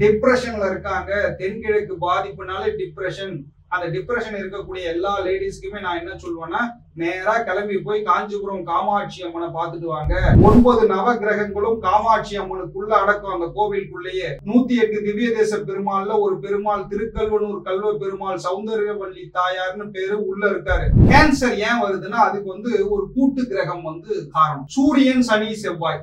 டிப்ரெஷன்ல இருக்காங்க. தென்கிழக்கு பாதிப்புனாலே டிப்ரெஷன் அந்த டிப்ரெஷன் இருக்கக்கூடிய எல்லா லேடிஸ்க்குமே நான் என்ன சொல்லுவேன்னா நேரா கிளம்பி போய் காஞ்சிபுரம் காமாட்சி அம்மனை பார்த்துட்டு வாங்க. ஒன்பது நவ கிரகங்களும் காமாட்சி அம்மனுக்குள்ள அடக்கம் அந்த கோவிலுக்குள்ளேயே. நூத்தி எட்டு திவ்ய தேச பெருமாள்ல ஒரு பெருமாள் திருக்கல்வனூர் கல்வ பெருமாள் சௌந்தர்யவல்லி தாயார்னு பேரு உள்ள இருக்காரு. கேன்சர் ஏன் வருதுன்னா அதுக்கு வந்து ஒரு கூட்டு கிரகம் வந்து காரணம். சூரியன் சனி செவ்வாய்.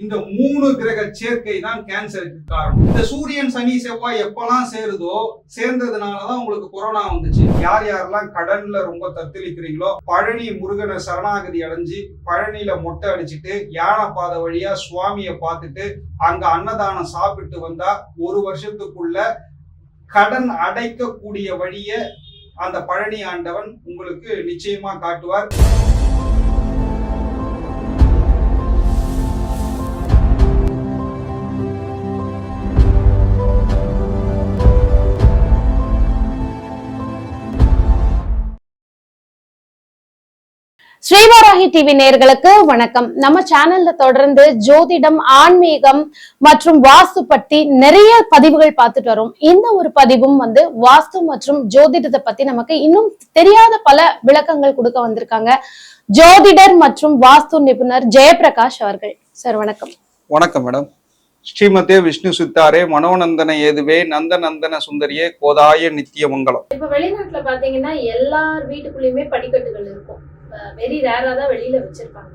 இந்த மூணு கிரக சேர்க்கை தான் கேன்சருக்கு காரணம். இந்த சூரியன் சனி செவ்வாய் எப்பெல்லாம் சேருதோ சேர்ந்ததுனாலதான் உங்களுக்கு கொரோனா வந்துச்சு. யார் யாரெல்லாம் கடன்ல ரொம்ப தத்தளிக்கிறீங்களோ பழனி முருகனை சரணாகதி அடைஞ்சு பழனியில மொட்டை அடிச்சிட்டு யானை பாதை வழியா சுவாமியை பார்த்துட்டு அங்க அன்னதானம் சாப்பிட்டு வந்தா ஒரு வருஷத்துக்குள்ள கடன் அடைக்கக்கூடிய வழிய அந்த பழனி ஆண்டவன் உங்களுக்கு நிச்சயமா காட்டுவார். ஸ்ரீவாராகி டிவி நேயர்களுக்கு வணக்கம். நம்ம சேனல்ல தொடர்ந்து ஜோதிடம் ஆன்மீகம் மற்றும் வாஸ்து பத்தி நிறைய பதிவுகள் பார்த்துட்டு வரோம். இந்த ஒரு பதிவும் வந்து வாஸ்து மற்றும் ஜோதிடத்தை பத்தி நமக்கு இன்னும் தெரியாத பல விளக்கங்கள் கொடுக்க வந்திருக்காங்க. ஜோதிடர் மற்றும் வாஸ்து நிபுணர் ஜெயபிரகாஷ் அவர்கள். சார் வணக்கம். வணக்கம் மேடம். ஸ்ரீமதே விஷ்ணு சித்தாரே மனோநந்தன ஏதுவே நந்த நந்தன சுந்தரியே கோதாய நித்திய மங்கலம் இப்ப வெளிநாட்டுல பாத்தீங்கன்னா எல்லார் வீட்டுக்குள்ளயுமே படிக்கட்டுகள் இருக்கும். வெரி ரேராக தான் வெளியில வச்சிருப்பாங்க.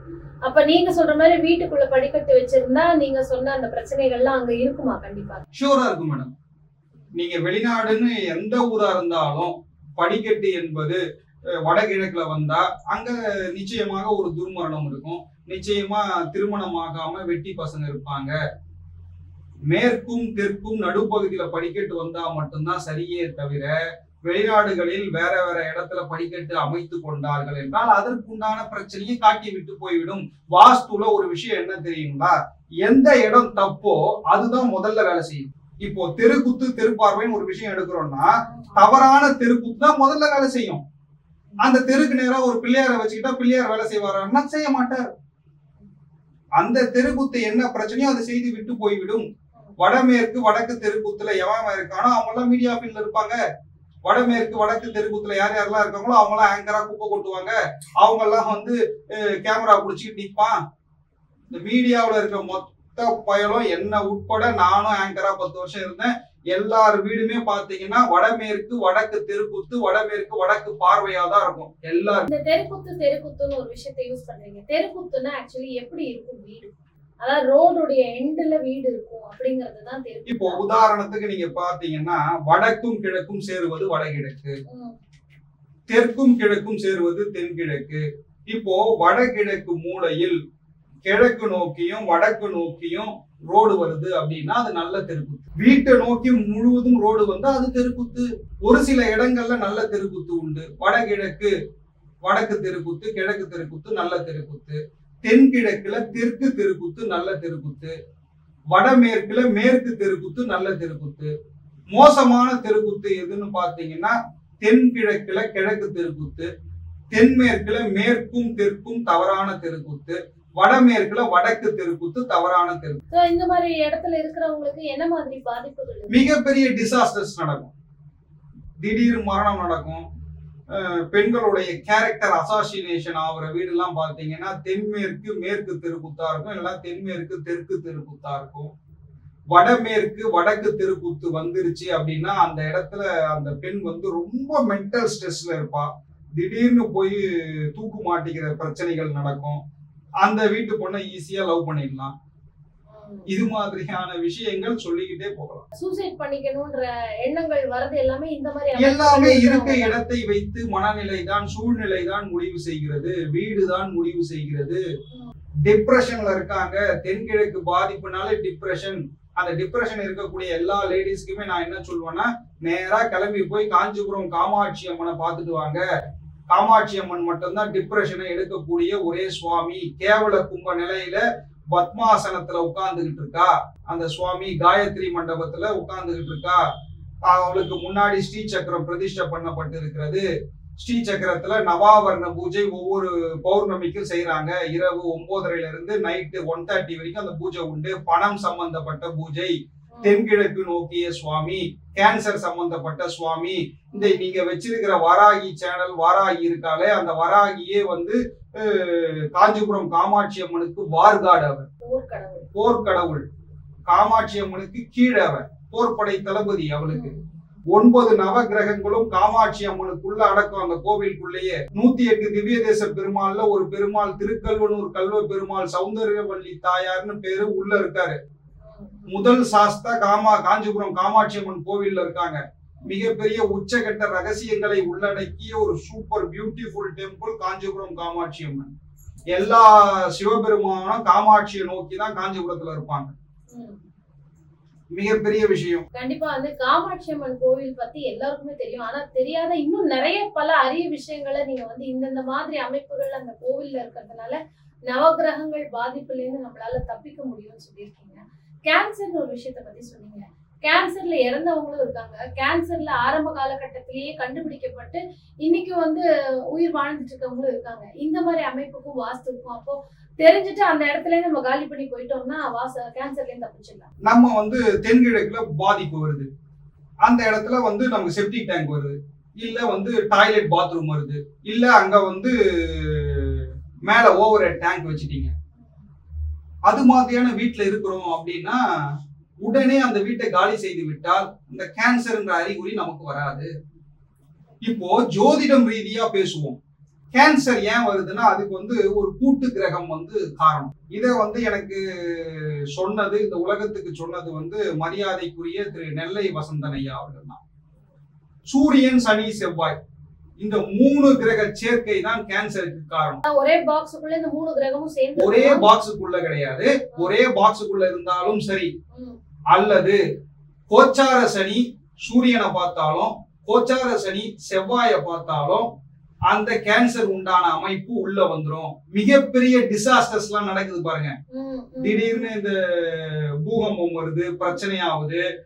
அப்ப நீங்க சொல்ற மாதிரி வீட்டுக்குள்ள படிக்கட்டு வச்சிருந்தா நீங்க சொன்ன அந்த பிரச்சனைகள்லாம் அங்க இருக்குமா? கண்டிப்பா. ஷூரா இருக்கும் மேடம் நீங்க வெளிநாடுன்னு எந்த ஊரா இருந்தாலும் படிக்கட்டு என்பது வடகிழக்குல வந்தா அங்க நிச்சயமாக ஒரு துர்மரணம் இருக்கும். நிச்சயமா திருமணம் ஆகாம வெட்டி பசங்க இருப்பாங்க. மேற்கும் தெற்கும் நடுப்பகுதியில படிக்கட்டு வந்தா மட்டும்தான் சரியே தவிர வெளிநாடுகளில் வேற வேற இடத்துல படிக்கட்டு அமைத்து கொண்டார்கள் என்றால் அதற்குண்டான பிரச்சனையை காட்டி விட்டு போய்விடும். வாஸ்துல ஒரு விஷயம் என்ன தெரியுங்களா? எந்த இடம் தப்போ அதுதான் முதல்ல வேலை செய்யும். இப்போ தெருக்குத்து தெருப்பார்வைன்னு ஒரு விஷயம் எடுக்கிறோம்னா தவறான தெருக்குத்து தான் முதல்ல வேலை செய்யும். அந்த தெருக்கு நேரா ஒரு பிள்ளையாரை வச்சுக்கிட்டா பிள்ளையார் வேலை செய்வாரா? செய்ய மாட்டார். அந்த தெருக்குத்து என்ன பிரச்சனையோ அதை செய்து விட்டு போய்விடும். வடமேற்கு வடக்கு தெருக்குத்துல எவன் இருக்கானோ அவங்க எல்லாம் மீடியா ஃபீல்ட்ல இருப்பாங்க. வடமேற்கு வடக்கு தெருக்கூத்துல யார் யாரெல்லாம் இருக்காங்களோ அவங்க எல்லாம் ஆங்கரா குப்பை கொட்டுவாங்க. அவங்க எல்லாம் வந்து கேமரா பிடிச்சிட்டு நிற்பான் இந்த மீடியாவில் இருக்க மொத்த பயலும் என்ன உட்பட நானும் ஆங்கரா பத்து வருஷம் இருந்தேன். எல்லார் வீடுமே பாத்தீங்கன்னா வடமேற்கு வடக்கு தெருக்குத்து வடமேற்கு வடக்கு பார்வையா தான் இருக்கும். எல்லாரும் இந்த தெருக்குத்து தெருக்குத்துன்னு ஒரு விஷயத்தை யூஸ் பண்றீங்க. தெருக்குத்துன்னா ஆக்சுவலி எப்படி இருக்கும் வீடு? அதாவது ரோடுடைய எண்டுல வீடு இருக்கும் அப்படிங்கறது தான் தெருக்கு இப்போ உதாரணத்துக்கு நீங்க பாத்தீங்கன்னா வடக்கும் கிழக்கும் சேருவது வடகிழக்கு. தெற்கும் கிழக்கும் சேருவது தென்கிழக்கு. இப்போ வடகிழக்கு மூலையில் கிழக்கு நோக்கியும் வடக்கு நோக்கியும் ரோடு வருது அப்படின்னா அது நல்ல தெருக்குத்து. வீட்டை நோக்கி முழுவதும் ரோடு வந்தா அது தெருக்குத்து. ஒரு சில இடங்கள்ல நல்ல தெருக்குத்து உண்டு. வடகிழக்கு வடக்கு தெருக்குத்து கிழக்கு தெருக்குத்து நல்ல தெருக்குத்து. தென்கிழக்குல தெற்கு தெருக்குத்து நல்ல தெருக்குத்து வடமேற்குல மேற்கு தெருக்குத்து நல்ல தெருக்குத்து. மோசமான தெருக்குத்து எதுன்னு பாத்தீங்கன்னா தென்கிழக்குல கிழக்கு தெருக்குத்து தென்மேற்குல மேற்கும் தெற்கும் தவறான தெருக்குத்து வடமேற்குல வடக்கு தெருக்குத்து தவறான தெரு So, இந்த மாதிரி இடத்துல இருக்கிறவங்களுக்கு என்ன மாதிரி பாதிப்புகள்? மிகப்பெரிய டிசாஸ்டர்ஸ் நடக்கும். திடீர் மரணம் நடக்கும். பெண்களுடைய கேரக்டர் அசாசினேஷன் ஆகிற வீடுலாம் பார்த்தீங்கன்னா தென்மேற்கு மேற்கு தெருக்குத்தா இருக்கும் இல்லைன்னா தென்மேற்கு தெற்கு தெருக்குத்தா இருக்கும் வடமேற்கு வடக்கு தெருக்குத்து வந்துருச்சு அப்படின்னா அந்த இடத்துல அந்த பெண் வந்து ரொம்ப மென்டல் ஸ்ட்ரெஸ்ல இருப்பா. திடீர்னு போய் தூக்கு மாட்டிக்கிற பிரச்சனைகள் நடக்கும். அந்த வீட்டு பொண்ணை ஈஸியா லவ் பண்ணிடலாம். இது மாதிரியான விஷயங்கள் சொல்லிக்கிட்டே போகலாம். சூசைட் பண்ணிக்கணும்ன்ற எண்ணங்கள் வரது எல்லாமே இந்த மாதிரி எல்லாமே இருக்க இடத்தை வைத்து மனநிலை தான் சூழ்நிலை தான் முடிவு செய்கிறது. வீடு தான் முடிவு செய்கிறது. டிப்ரெஷன்ல இருக்காங்க. தென்கிழக்கு பாதிப்புனாலே டிப்ரெஷன் அந்த டிப்ரெஷன் இருக்கக்கூடிய எல்லா லேடிஸ்க்குமே நான் என்ன சொல்லுவேன்னா நேரா கிளம்பி போய் காஞ்சிபுரம் காமாட்சி அம்மனை பார்த்துட்டு வாங்க. காமாட்சி அம்மன் மட்டும்தான் டிப்ரெஷனை எடுக்கக்கூடிய ஒரே சுவாமி. கேவல கும்ப நிலையில பத்மாசனத்துல உட்கார்ந்துகிட்டு இருக்கா? அந்த சுவாமி காயத்ரி மண்டபத்துல உட்கார்ந்துகிட்டு இருக்கா? அவளுக்கு முன்னாடி ஸ்ரீ சக்கரம் பிரதிஷ்டை பண்ணப்பட்டு இருக்கிறது ஸ்ரீ சக்கரத்துல நவாவர்ண பூஜை ஒவ்வொரு பௌர்ணமிக்கும் செய்யறாங்க இரவு ஒன்பதரையில இருந்து நைட்டு ஒன் தேர்ட்டி வரைக்கும் அந்த பூஜை உண்டு. பணம் சம்பந்தப்பட்ட பூஜை. தென்கிழக்கு நோக்கிய சுவாமி கேன்சர் சம்பந்தப்பட்ட சுவாமி இந்த நீங்க வச்சிருக்கிற வராகி சேனல் வராகி இருக்காலே அந்த வராகியே வந்து காஞ்சிபுரம் காமாட்சி அம்மனுக்கு வார்காடு அவர் போர்க்கடவுள். காமாட்சி அம்மனுக்கு கீழே அவர் போர்ப்படை தளபதி அவளுக்கு. ஒன்பது நவ கிரகங்களும் காமாட்சி அம்மனுக்குள்ள அடக்கம் அந்த கோவிலுக்குள்ளேயே. நூத்தி எட்டு திவ்ய தேச பெருமாள்ல ஒரு பெருமாள் திருக்கல்வனூர் கல்வ பெருமாள் சௌந்தர்யவல்லி தாயார்னு பேரு உள்ள இருக்காரு. முதல் சாஸ்தா காமா காஞ்சிபுரம் காமாட்சி அம்மன் கோவில்ல இருக்காங்க. மிகப்பெரிய உச்சகட்ட ரகசியங்களை உள்ளடக்கிய ஒரு super beautiful temple Kanchipuram Kamakshi Amman எல்லா சிவபெருமானும் காமாட்சியை நோக்கி தான் காஞ்சிபுரத்துல இருப்பாங்க. மிகப்பெரிய விஷயம். கண்டிப்பா வந்து காமாட்சி அம்மன் கோவில் பத்தி எல்லாருக்குமே தெரியும். ஆனா தெரியாத இன்னும் நிறைய பல அரிய விஷயங்களை நீங்க வந்து இந்தந்த மாதிரி அமைப்புகள் அந்த கோவில்ல இருக்கிறதுனால நவகிரகங்கள் பாதிப்புல இருந்து நம்மளால தப்பிக்க முடியும்னு சொல்லியிருக்கீங்க. கேன்சர்னு ஒரு விஷயத்த பத்தி சொன்னீங்க. கேன்சர்ல இறந்தவங்களும் இருக்காங்க. கேன்சர்ல ஆரம்ப காலகட்டத்திலேயே கண்டுபிடிக்கப்பட்டு இன்னைக்கு வந்து உயிர் வாழ்ந்துட்டு இருக்கவங்களும் இருக்காங்க. இந்த மாதிரி அமைப்புக்கும் வாஸ்துக்கும் அப்போ தெரிஞ்சுட்டு அந்த இடத்துல நம்ம காலி பண்ணி போயிட்டோம்னா வாச கேன்சர்ல இருந்து தப்பிச்சிடலாம். நம்ம வந்து தென்கிழக்குல பாதிப்பு வருது. அந்த இடத்துல வந்து நமக்கு செப்டிக் டேங்க் வருது. இல்ல வந்து டாய்லெட் பாத்ரூம் வருது. இல்ல அங்க வந்து மேல ஓவர் டேங்க் வச்சுட்டீங்க. அது மாதிரியான வீட்டில் இருக்கிறோம் அப்படின்னா உடனே அந்த வீட்டை காலி செய்து விட்டால் இந்த கேன்சர்ன்ற அறிகுறி நமக்கு வராது. இப்போ ஜோதிடம் ரீதியா பேசுவோம். கேன்சர் ஏன் வருதுன்னா அதுக்கு வந்து ஒரு கூட்டு கிரகம் வந்து காரணம். இதை வந்து எனக்கு சொன்னது இந்த உலகத்துக்கு சொன்னது வந்து மரியாதைக்குரிய திரு நெல்லை வசந்தனையா அவர்கள் தான். சூரியன் சனி செவ்வாய். இந்த மூணு கிரக சேர்க்கை தான் கேன்சருக்கு காரணம். ஒரே பாக்ஸுக்குள்ள இந்த மூணு கிரகமும் சேர்ந்து ஒரே? பாக்ஸுக்குள்ள கிடையாது. ஒரே பாக்ஸுக்குள்ள இருந்தாலும் சரி. அல்லது கோச்சார சனி சூரியனை பார்த்தாலும் கோச்சார சனி செவ்வாயை பார்த்தாலும் அந்த கேன்சர் உண்டான அமைப்பு உள்ள வந்துரும். மிகப்பெரிய டிசாஸ்டர்ஸ் எல்லாம் நடக்குது பாருங்க. திடீர்னு இந்த பூகம்பம் வருது பிரச்சனை ஆகுது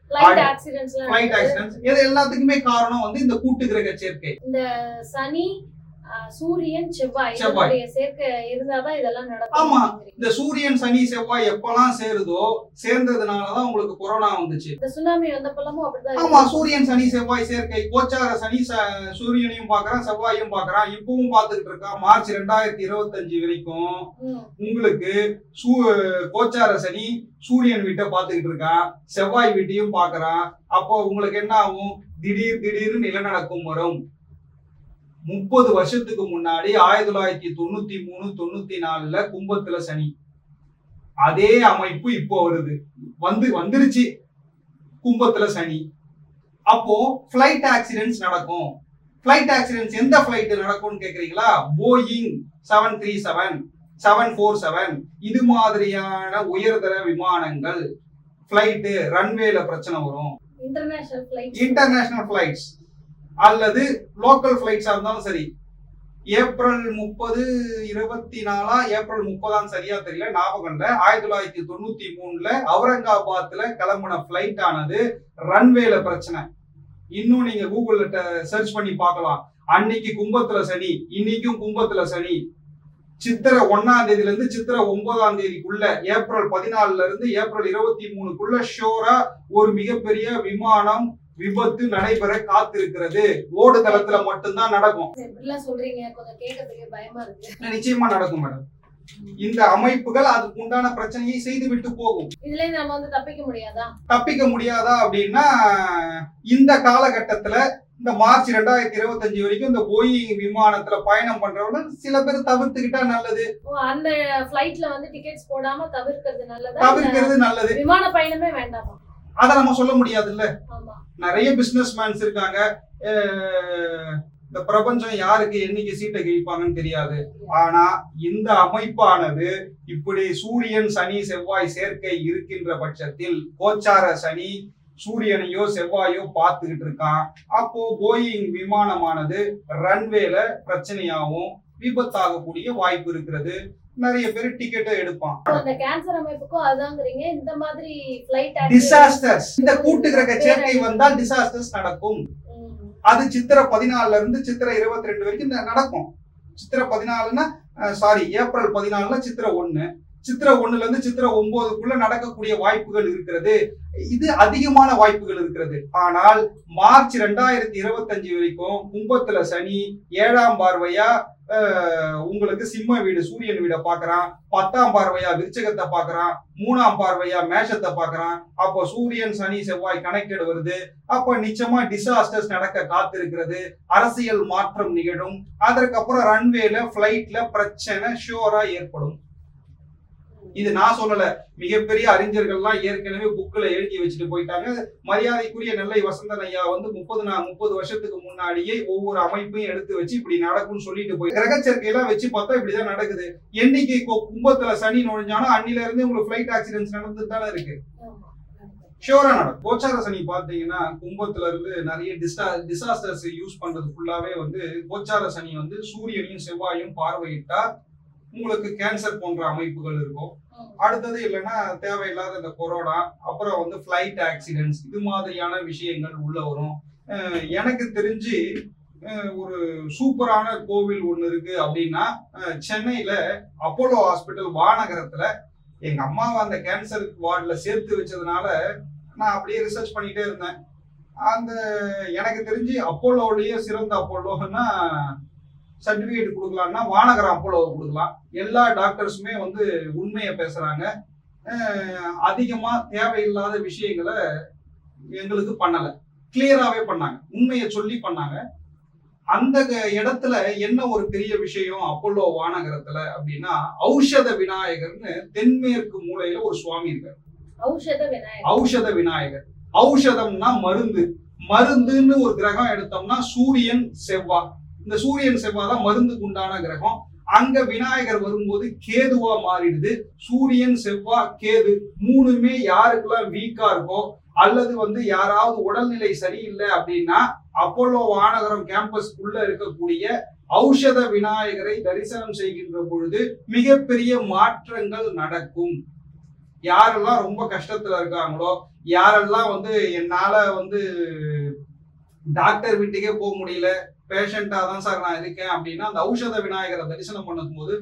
ஃபிளைட். ஆக்சிடென்ட்ஸ் இது எல்லாத்துக்குமே காரணம் வந்து இந்த கூட்டு கிரக சேர்க்கை. சனி ஆ, சூரியன் செவ்வாய் செவ்வாய். சேர்க்கை இருந்தாதான் இதெல்லாம் நடக்கும் ஆமா. இந்த சூரியன் சனி செவ்வாய் எப்பெல்லாம் சேருதோ சேர்ந்ததுனாலதான் உங்களுக்கு கொரோனா வந்துச்சு. இந்த சுனாமி வந்தப்பெல்லாமும் அப்படிதான் ஆமா. சூரியன் சனி செவ்வாய் சேர்க்கை. கோச்சார சனி சூரியனையும் பாக்குறான் செவ்வாயும் பாக்குறான் இப்பவும் பாத்துக்கிட்டு இருக்கான் மார்ச் ரெண்டாயிரத்தி இருபத்தஞ்சு வரைக்கும் உங்களுக்கு சூ கோச்சார சனி சூரியன் வீட்டை பாத்துக்கிட்டு இருக்கான் செவ்வாய் வீட்டையும் பாக்குறான் அப்போ உங்களுக்கு என்ன ஆகும்? திடீர் திடீர்னு நிலநடுக்கம் வரும். முப்பது வருஷத்துக்கு முன்னாடி ஆயிரத்தி தொள்ளாயிரத்தி தொண்ணூத்தி மூணு தொண்ணூத்தி நாலுல கும்பத்துல சனி. அதே அமைப்பு இப்போ வருது. வந்து வந்துருச்சு. கும்பத்துல சனி. அப்போ ஃபிளைட் ஆக்சிடென்ட்ஸ் நடக்கும். ஃபிளைட் ஆக்சிடென்ட்ஸ் எந்த ஃபிளைட் நடக்கும்னு கேக்குறீங்களா? Boeing seven three seven seven four seven இது மாதிரியான உயர்தர விமானங்கள். ஃபிளைட்டு ரன்வேல பிரச்சனை வரும். இன்டர்நேஷனல் ஃபிளைட் இன்டர்நேஷனல் ஃபிளைட்ஸ் அல்லது லோக்கல் ஃப்ளைட்ஸாக இருந்தாலும் சரி. ஏப்ரல் முப்பது இருபத்தி நாலா ஏப்ரல் முப்பதாம் சரியா தெரியல ஞாபகம் ஆயிரத்தி தொள்ளாயிரத்தி தொண்ணூத்தி மூணுல அவுரங்காபாத்ல கிளம்புன ஃபிளைட் ஆனது ரன்வேல பிரச்சனை. இன்னும் நீங்க கூகுள்ல சர்ச் பண்ணி பார்க்கலாம். அன்னைக்கு கும்பத்துல சனி இன்னைக்கும் கும்பத்துல சனி. சித்திரை ஒன்னாம் தேதியில இருந்து சித்திரை ஒன்பதாம் தேதிக்குள்ள ஏப்ரல் பதினாலுல இருந்து ஏப்ரல் இருபத்தி மூணுக்குள்ள ஷோரா ஒரு மிகப்பெரிய விமானம் விபத்து நடைபெற காத்திருக்கிறது. ஓடுதளத்துல மட்டும்தான் நடக்கும். நிச்சயமா நடக்கும் மேடம். இந்த அமைப்புகள் அதுக்கு உண்டான பிரச்சனையை செய்து விட்டு போகும். இதுல நம்ம வந்து தப்பிக்க முடியாதா? தப்பிக்க முடியாதா அப்படின்னா இந்த காலகட்டத்துல இந்த மார்ச் ரெண்டாயிரத்தி இருபத்தஞ்சு வரைக்கும் இந்த போயிங் விமானத்துல பயணம் பண்றவங்க சில பேர் தவிர்த்துக்கிட்டா நல்லது. அந்த ஃபிளைட்ல வந்து டிக்கெட்ஸ் போடாம தவிர்க்கிறது நல்லதா? தவிர்க்கிறது நல்லது. விமான பயணமே வேண்டாமா? அதை நம்ம சொல்ல முடியாதுல்ல. ஆமா. நிறைய பிசினஸ் மேன்ஸ் இருக்காங்க இந்த பிரபஞ்சம் யாருக்கு என்னைக்கு சீட்டை கிழிப்பாங்கன்னு தெரியாது. ஆனா இந்த அமைப்பானது இப்படி சூரியன் சனி செவ்வாய் சேர்க்கை இருக்கின்ற பட்சத்தில் கோச்சார சனி சூரியனையோ செவ்வாயோ பார்த்துக்கிட்டு இருக்கான். அப்போ போயிங் விமானமானது ரன்வேல பிரச்சனையாகவும் விபத்தாகக்கூடிய வாய்ப்பு இருக்கிறது. நிறைய பேர் டிக்கெட்டை எடுப்பான். அந்த கேன்சர் அமைப்புக்கும் அதாங்கிறீங்க இந்த மாதிரி ஃபிளைட் டிசாஸ்டர்ஸ் இந்த கூட்டு கிரக சேர்க்கை வந்தால் டிசாஸ்டர்ஸ் நடக்கும். அது சித்திரை பதினாலுல இருந்து சித்திரை இருபத்தி ரெண்டு வரைக்கும் நடக்கும். சித்திரை பதினாலுன்னா சாரி ஏப்ரல் பதினாலுல சித்திரை ஒண்ணு. சித்திரை ஒண்ணுல இருந்து சித்திரை ஒன்பதுக்குள்ள நடக்கக்கூடிய வாய்ப்புகள் இருக்கிறது. இது அதிகமான வாய்ப்புகள் இருக்கிறது. ஆனால் மார்ச் ரெண்டாயிரத்தி இருபத்தஞ்சு வரைக்கும் கும்பத்துல சனி ஏழாம் பார்வையா உங்களுக்கு சிம்ம வீடு சூரியன் வீடை பாக்குறான் பத்தாம் பார்வையா விருச்சகத்தை பாக்குறான் மூணாம் பார்வையா மேஷத்தை பாக்குறான் அப்போ சூரியன் சனி செவ்வாய் கணக்கெடு வருது. அப்ப நிச்சயமா டிசாஸ்டர்ஸ் நடக்க காத்திருக்கிறது. அரசியல் மாற்றம் நிகழும். அதற்கப்புறம் ரன்வேல பிளைட்ல பிரச்சனை ஷோரா ஏற்படும். இது நான் சொல்லல. மிகப்பெரிய அறிஞர்கள்லாம் ஏற்கனவே புக்கில் எழுதி வச்சுட்டு போயிட்டாங்க. மரியாதைக்குரிய நெல்லை வசந்தன் ஐயா வந்து முப்பது நான் முப்பது வருஷத்துக்கு முன்னாடியே ஒவ்வொரு அமைப்பையும் எடுத்து வச்சு இப்படி நடக்கும்னு சொல்லிட்டு போய் கிரகச்சர்க்கையெல்லாம் வச்சு பார்த்தா இப்படிதான் நடக்குது. என்னைக்கு கும்பத்துல சனி நுழைஞ்சாலும் அன்னில இருந்து உங்களுக்கு ஃபிளைட் ஆக்சிடென்ட்ஸ் நடந்துட்டு தானே இருக்கு. ஷியோரா நடக்கும். கோச்சார சனி பாத்தீங்கன்னா கும்பத்துல இருந்து நிறைய டிஸ்டா டிசாஸ்டர்ஸ் யூஸ் பண்றது ஃபுல்லாவே வந்து கோச்சார சனி வந்து சூரியனையும் செவ்வாயும் பார்வையிட்டா உங்களுக்கு கேன்சர் போன்ற அமைப்புகள் இருக்கும். அடுத்தது இல்லைன்னா தேவையில்லாத இந்த கொரோனா அப்புறம் வந்து ஃபிளைட் ஆக்சிடென்ட்ஸ் இது மாதிரியான விஷயங்கள் உள்ள வரும். எனக்கு தெரிஞ்சு ஒரு சூப்பரான கோவில் ஒன்று இருக்கு அப்படின்னா சென்னையில அப்போலோ ஹாஸ்பிட்டல் வானகரத்துல எங்க அம்மாவை அந்த கேன்சர் வார்டுல சேர்த்து வச்சதுனால நான் அப்படியே ரிசர்ச் பண்ணிட்டே இருந்தேன். அந்த எனக்கு தெரிஞ்சு அப்போலோலயே சிறந்த அப்போலோன்னா சர்டிபிகேட் கொடுக்கலாம்னா வானகரம் அப்போலோ கொடுக்கலாம். எல்லா டாக்டர்ஸுமே வந்து உண்மையை பேசுறாங்க. அதிகமா தேவையில்லாத விஷயங்களை எங்களுக்கு பண்ணல. கிளியராகவே பண்ணாங்க. உண்மையை சொல்லி பண்ணாங்க. அந்த இடத்துல என்ன ஒரு பெரிய விஷயம் அப்போலோ வானகரத்துல அப்படின்னா ஔஷத விநாயகர்னு தென்மேற்கு மூலையில ஒரு சுவாமி இருக்காரு. ஔஷத விநாயகர். ஔஷதம்னா மருந்து. மருந்துன்னு ஒரு கிரகம் எடுத்தோம்னா சூரியன் செவ்வாய் இந்த சூரியன் செவ்வாய் தான் மருந்துக்கு உண்டான கிரகம். அங்க விநாயகர் வரும்போது கேதுவா மாறிடுது. சூரியன் செவ்வாய் கேது மூணுமே யாருக்கெல்லாம் வீக்கா இருக்கோ அல்லது வந்து யாராவது உடல்நிலை சரியில்லை அப்படின்னா அப்போலோ வானகரம் கேம்பஸ்க்குள்ள இருக்கக்கூடிய ஔஷத விநாயகரை தரிசனம் செய்கின்ற பொழுது மிகப்பெரிய மாற்றங்கள் நடக்கும். யாரெல்லாம் ரொம்ப கஷ்டத்துல இருக்காங்களோ யாரெல்லாம் வந்து என்னால வந்து டாக்டர் வீட்டுக்கே போக முடியல பேஷண்டா தான் சார் நான் இருக்கேன் அப்படின்னா அந்த ஔஷத விநாயகரை தரிசனம் பண்ணும்போது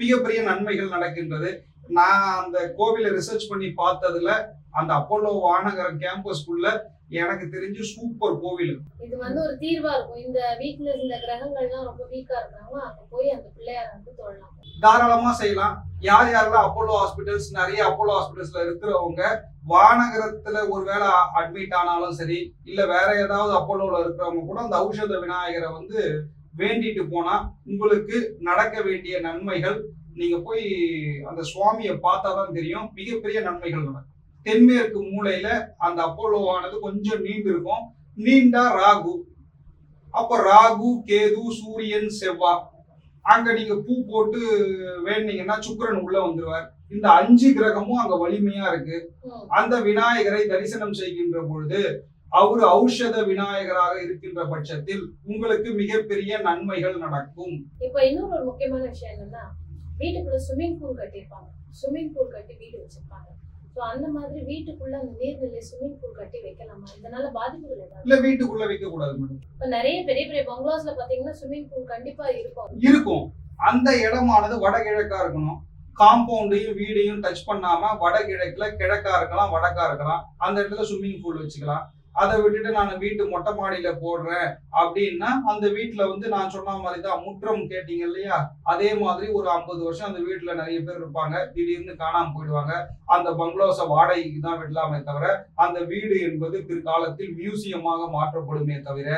மிகப்பெரிய நன்மைகள் நடக்கின்றது. நான் அந்த கோவிலை ரிசர்ச் பண்ணி பார்த்ததுல அந்த அப்போலோ வானகர கேம்பஸ்க்குள்ள எனக்கு தெரிஞ்சு சூப்பர் கோவில் இது வந்து ஒரு தீர்வா இருக்கும். இந்த வீக்னஸ் இந்த கிரகங்கள்லாம் ரொம்ப வீக்கா இருக்கிறவங்க அங்க போய் அந்த பிள்ளையார வந்து தொழலாம். தாராளமா செய்யலாம். யார் யாரெல்லாம் அப்போலோ ஹாஸ்பிட்டல்ஸ் நிறைய அப்போலோ ஹாஸ்பிட்டல்ஸ்ல இருக்கிறவங்க வானகரத்துல ஒருவேளை அட்மிட் ஆனாலும் சரி இல்ல வேற ஏதாவது அப்போலோல இருக்கிறவங்க கூட அந்த ஔஷத விநாயகரை வந்து வேண்டிட்டு போனா உங்களுக்கு நடக்க வேண்டிய நன்மைகள் நீங்க போய் அந்த சுவாமியை பார்த்தாதான் தெரியும். மிகப்பெரிய நன்மைகள் நடக்கும் தென்மேற்கு மூலையில அந்த அப்போலோவானது கொஞ்சம் நீண்டு இருக்கும். நீண்டா ராகு. அப்ப ராகு கேது சூரியன் செவ்வா. அங்க நீங்க பூ போட்டு வேணுனீங்கன்னா சுக்கிரன் உள்ள வந்துருவார். இந்த அஞ்சு கிரகமும் அங்க வலிமையா இருக்கு. அந்த விநாயகரை தரிசனம் செய்கின்ற பொழுது அவர் ஔஷத விநாயகராக இருக்கின்ற பட்சத்தில் உங்களுக்கு மிகப்பெரிய நன்மைகள் நடக்கும். இப்ப இன்னொரு முக்கியமான விஷயம் என்னன்னா வீட்டுக்குள்ள ஸ்விம்மிங் பூல் கட்டியிருப்பாங்க. ஸ்விம்மிங் பூல் கட்டி வீடு வச்சிருப்பாங்க. சோ அந்த மாதிரி வீட்டுக்குள்ள அந்த நீர்நிலை ஸ்விம்மிங் பூல் கட்டி வைக்கலாமா? இதனால பாதிப்புகள் ஏதாவது? இல்ல வீட்டுக்குள்ள வைக்க கூடாது மேடம். இப்ப நிறைய பெரிய பெரிய பங்களாஸ்ல பாத்தீங்கன்னா ஸ்விம்மிங் பூல் கண்டிப்பா இருக்கும். இருக்கும். அந்த இடமானது வடகிழக்கா இருக்கணும். காம்பவுண்டையும் வீடையும் டச் பண்ணாம வடகிழக்குல கிழக்கா இருக்கலாம் வடக்கா இருக்கலாம். அந்த இடத்துல ஸ்விம்மிங் பூல் வச்சுக்கலாம். அதை விட்டுட்டு நான் வீட்டு மொட்டை மாடியில போடுறேன் அப்படின்னா அந்த வீட்டுல வந்து நான் சொன்ன மாதிரி தான் முற்றம் கேட்டீங்க இல்லையா? அதே மாதிரி ஒரு ஐம்பது வருஷம் அந்த வீட்டுல நிறைய பேர் இருப்பாங்க. திடீர்னு காணாம போயிடுவாங்க. அந்த பங்களோஸை வாடகைக்கு தான் விடலாமே தவிர அந்த வீடு என்பது பிற்காலத்தில் மியூசியமாக மாற்றப்படுமே தவிர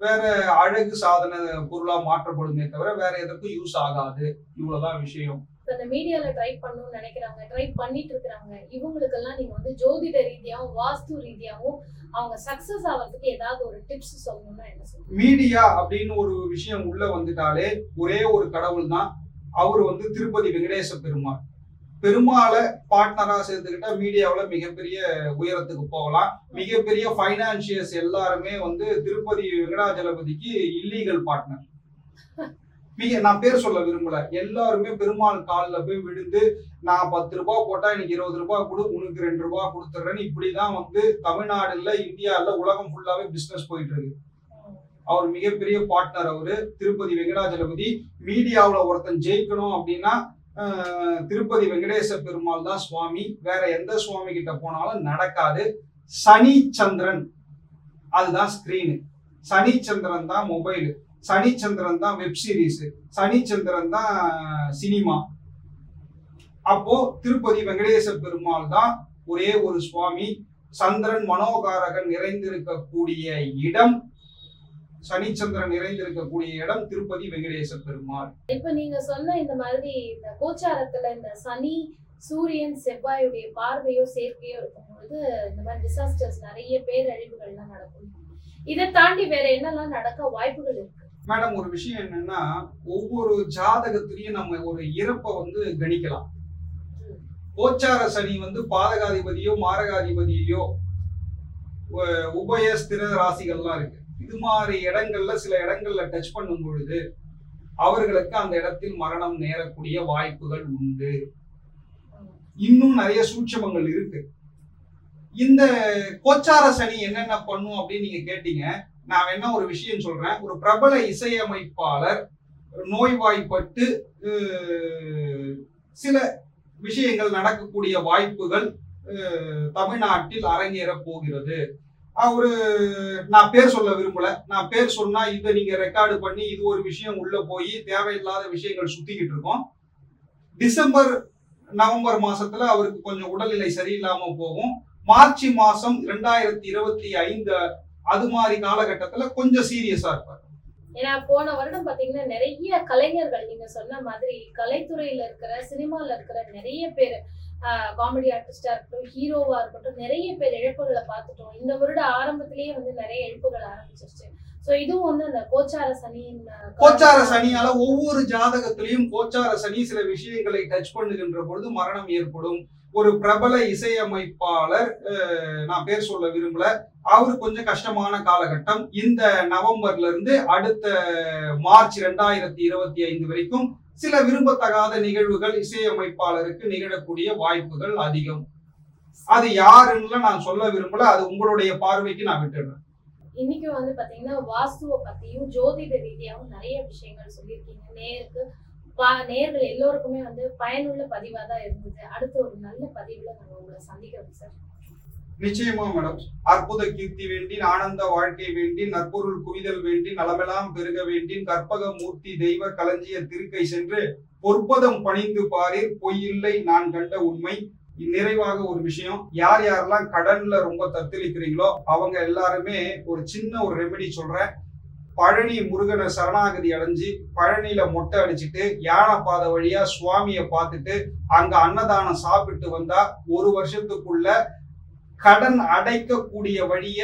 வேற அழகு சாதன பொருளா மாற்றப்படுமே தவிர வேற எதற்கும் யூஸ் ஆகாது. இவ்வளவுதான் விஷயம். இப்போ இந்த மீடியால ட்ரை பண்ணணும்னு நினைக்கிறாங்க ட்ரை பண்ணிட்டு இருக்கிறாங்க இவங்களுக்கெல்லாம் நீங்க வந்து ஜோதிட ரீதியாவும் வாஸ்து ரீதியாவும் அவங்க சக்சஸ் ஆகிறதுக்கு ஏதாவது ஒரு டிப்ஸ் சொல்லணும்னா என்ன சொல்லுங்க மீடியா அப்படின்னு ஒரு விஷயம் உள்ள வந்துட்டாலே ஒரே ஒரு கடவுள் தான். அவர் வந்து திருப்பதி வெங்கடேச பெருமாள். பெருமாளை பார்ட்னரா சேர்த்துக்கிட்டா மீடியாவுல மிகப்பெரிய உயரத்துக்கு போகலாம். மிகப்பெரிய ஃபைனான்சியர்ஸ் எல்லாருமே வந்து திருப்பதி வெங்கடாஜலபதிக்கு இல்லீகல் பார்ட்னர் நான் பேர் சொல்ல விரும்பல. எல்லாருமே பெருமாள் காலில் போய் விழுந்து நான் பத்து ரூபாய் போட்டா எனக்கு இருபது ரூபாய் கொடு உனக்கு ரெண்டு ரூபாய் கொடுத்துட்றேன்னு இப்படிதான் வந்து தமிழ்நாடுல இந்தியாவில் உலகம் ஃபுல்லாவே பிசினஸ் போயிட்டு இருக்கு அவர் மிகப்பெரிய பார்ட்னர் அவரு திருப்பதி வெங்கடாஜலபதி. மீடியாவில் ஒருத்தன் ஜெயிக்கணும் அப்படின்னா திருப்பதி வெங்கடேச பெருமாள் தான் சுவாமி. வேற எந்த சுவாமி கிட்ட போனாலும் நடக்காது. சனி சந்திரன். அதுதான் ஸ்கிரீனு சனி சந்திரன் தான் மொபைலு சனிச்சந்திரன் தான் வெப் சீரிஸ் சனிச்சந்திரன் தான் சினிமா அப்போ திருப்பதி வெங்கடேச பெருமாள் தான் ஒரே ஒரு சுவாமி. சந்திரன் மனோகாரகன் நிறைந்திருக்கக்கூடிய இடம் சனிச்சந்திரன் நிறைந்திருக்கக்கூடிய இடம் திருப்பதி வெங்கடேச பெருமாள். இப்ப நீங்க சொன்ன இந்த மாதிரி இந்த கோச்சாரத்துல இந்த சனி சூரியன் செவ்வாயுடைய பார்வையோ சேர்க்கையோ இருக்கும் பொழுது இந்த மாதிரி டிசாஸ்டர்ஸ் நிறைய பேரழிவுகள்லாம் நடக்கும். இதை தாண்டி வேற என்னெல்லாம் நடக்க வாய்ப்புகள் இருக்கு? மேடம் ஒரு விஷயம் என்னன்னா ஒவ்வொரு ஜாதகத்திலையும் நம்ம ஒரு இறப்பை வந்து கணிக்கலாம். கோச்சார சனி வந்து பாதகாதிபதியோ மாரகாதிபதியோ உபய ஸ்திர ராசிகள்லாம் இருக்கு. இது மாதிரி இடங்கள்ல சில இடங்கள்ல டச் பண்ணும் பொழுது அவர்களுக்கு அந்த இடத்தில் மரணம் நேரக்கூடிய வாய்ப்புகள் உண்டு. இன்னும் நிறைய சூட்சமங்கள் இருக்கு. இந்த கோச்சார சனி என்னென்ன பண்ணும் அப்படின்னு நீங்க கேட்டீங்க. நான் வேணா ஒரு விஷயம் சொல்றேன். ஒரு பிரபல இசையமைப்பாளர் நோய்வாய்ப்பட்டு சில விஷயங்கள் நடக்கக்கூடிய வாய்ப்புகள் தமிழ்நாட்டில் அரங்கேற போகிறது. அவரு நான் பேர் சொல்ல விரும்பல. நான் பேர் சொன்னா இதை நீங்க ரெக்கார்டு பண்ணி இது ஒரு விஷயம் உள்ள போய் தேவையில்லாத விஷயங்கள் சுத்திக்கிட்டு இருக்கோம். டிசம்பர் நவம்பர் மாசத்துல அவருக்கு கொஞ்சம் உடல்நிலை சரியில்லாம போகும். மார்ச் மாசம் இரண்டாயிரத்தி இருபத்தி ஐந்து அது மாதிரி காலகட்டத்துல கொஞ்சம் சீரியஸா இருப்பார். ஏன்னா போன வருடம் பாத்தீங்கன்னா நிறைய கலைஞர்கள் நீங்க சொன்ன மாதிரி கலைத்துறையில இருக்கிற சினிமால இருக்கிற நிறைய பேர் காமெடி ஆர்டிஸ்டா இருக்கட்டும் ஹீரோவா இருக்கட்டும் நிறைய பேர் இழப்புகளை பார்த்துட்டோம். இந்த வருட ஆரம்பத்திலேயே வந்து நிறைய இழப்புகள் ஆரம்பிச்சிருச்சு. சோ இதுவும் வந்து அந்த கோச்சார சனியின் கோச்சார சனியால ஒவ்வொரு ஜாதகத்திலையும் கோச்சார சனி சில விஷயங்களை டச் பண்ணுகின்ற பொழுது மரணம் ஏற்படும். ஒரு பிரபல இசையமைப்பாளர் நான் பேர் சொல்ல விரும்பல. அவரு கொஞ்சம் கஷ்டமான காலகட்டம். இந்த நவம்பர்ல இருந்து அடுத்த மார்ச் ரெண்டாயிரத்தி இருபத்தி ஐந்து வரைக்கும் சில விரும்பத்தகாத நிகழ்வுகள் இசையமைப்பாளருக்கு நிகழக்கூடிய வாய்ப்புகள் அதிகம். அது யாருன்னு நான் சொல்ல விரும்பல. அது உங்களுடைய பார்வைக்கு நான் விட்டுடுறேன். இன்னைக்கு வந்து பாத்தீங்கன்னா வாஸ்துவை பத்தியும் ஜோதிட ரீதியாகவும் நிறைய விஷயங்கள் சொல்லியிருக்கீங்க. நேருக்கு நேர்கள் எல்லோருக்குமே வந்து பயனுள்ள பதிவா தான் இருந்தது. அடுத்த ஒரு நல்ல பதிவுல நம்ம உங்களை சந்திக்கிறோம் சார் நிச்சயமா மேடம் அற்புத கீர்த்தி வேண்டின் ஆனந்த வாழ்க்கை வேண்டின் நற்பொருள் குவிதல் வேண்டின் நலமெல்லாம் பெருக வேண்டின் கற்பக மூர்த்தி தெய்வ களஞ்சிய திருக்கை சென்று பொற்பதம் பணிந்து பாரீர் பொய்யில்லை நான் கண்ட உண்மை. நிறைவாக ஒரு விஷயம் யார் யாரெல்லாம் கடன்ல ரொம்ப தத்தளிக்கிறீங்களோ அவங்க எல்லாருமே ஒரு சின்ன ஒரு ரெமெடி சொல்றேன். பழனி முருகனை சரணாகதி அடைஞ்சு பழனியில மொட்டை அடிச்சிட்டு யானை பாதை வழியா சுவாமியை பார்த்துட்டு அங்க அன்னதானம் சாப்பிட்டு வந்தா ஒரு வருஷத்துக்குள்ள கடன் அடைக்கக்கூடிய வழிய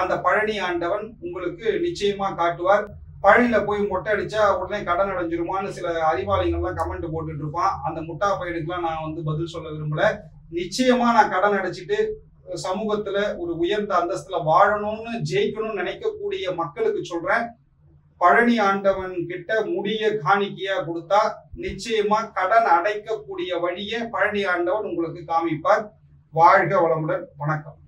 அந்த பழனி ஆண்டவன் உங்களுக்கு நிச்சயமா காட்டுவார். பழனியில போய் மொட்டை அடிச்சா உடனே கடன் அடைஞ்சிருமான்னு சில அறிவாளிகள்லாம் கமெண்ட் போட்டுட்டு இருப்பான். அந்த முட்டா பையனுக்குலாம் நான் வந்து பதில் சொல்ல விரும்பல. நிச்சயமா நான் கடன் அடைச்சிட்டு சமூகத்துல ஒரு உயர்ந்த அந்தஸ்துல வாழணும்னு ஜெயிக்கணும்னு நினைக்கக்கூடிய மக்களுக்கு சொல்றேன். பழனி ஆண்டவன் கிட்ட முடிய காணிக்கையா கொடுத்தா நிச்சயமா கடன் அடைக்கக்கூடிய வழியை பழனி ஆண்டவன் உங்களுக்கு காமிப்பார். வாழ்க வளமுடன். வணக்கம்.